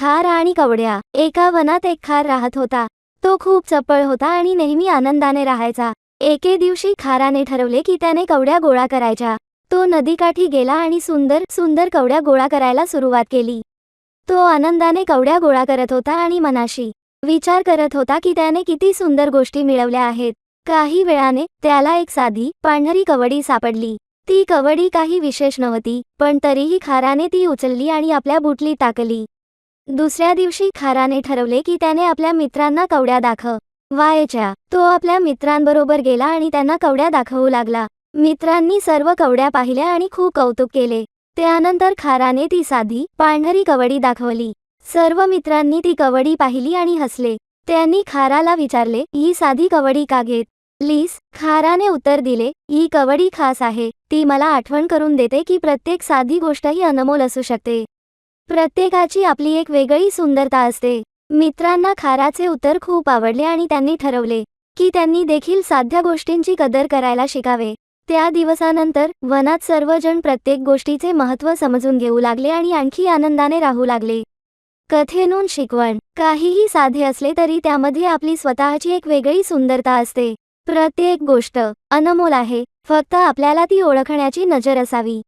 खार आणि कवड्या. एका वनात एक खार राहत होता. तो खूप चपळ होता आणि नेहमी आनंदाने राहायचा. एके दिवशी खाराने ठरवले की त्याने कवड्या गोळा करायच्या. तो नदीकाठी गेला आणि सुंदर सुंदर कवड्या गोळा करायला सुरुवात केली. तो आनंदाने कवड्या गोळा करत होता आणि मनाशी विचार करत होता की त्याने किती सुंदर गोष्टी मिळवल्या आहेत. काही वेळाने त्याला एक साधी पांढरी कवडी सापडली. ती कवडी काही विशेष नव्हती पण तरीही खाराने ती उचलली आणि आपल्या बुटली टाकली. दुसऱ्या दिवशी खाराने ठरवले की त्याने आपल्या मित्रांना कवड्या दाखव. वायच्या तो आपल्या मित्रांबरोबर गेला आणि त्यांना कवड्या दाखवू लागला. मित्रांनी सर्व कवड्या पाहिल्या आणि खूप कौतुक केले. त्यानंतर खाराने ती साधी पांढरी कवडी दाखवली. सर्व मित्रांनी ती कवडी पाहिली आणि हसले. त्यांनी खाराला विचारले ही साधी कवडी का घेत? लीस खाराने उत्तर दिले ही कवडी खास आहे. ती मला आठवण करून देते की प्रत्येक साधी गोष्टही अनमोल असू शकते. प्रत्येकाची आपली एक वेगळी सुंदरता असते. मित्रांना खाराचे उत्तर खूप आवडले आणि त्यांनी ठरवले की त्यांनी देखील साध्या गोष्टींची कदर करायला शिकावे. त्या दिवसानंतर वनात सर्वजण प्रत्येक गोष्टीचे महत्त्व समजून घेऊ लागले आणि आणखी आनंदाने राहू लागले. कथेनून शिकवण. काहीही साधे असले तरी त्यामध्ये आपली स्वतःची एक वेगळी सुंदरता असते. प्रत्येक गोष्ट अनमोल आहे फक्त आपल्याला ती ओळखण्याची नजर असावी.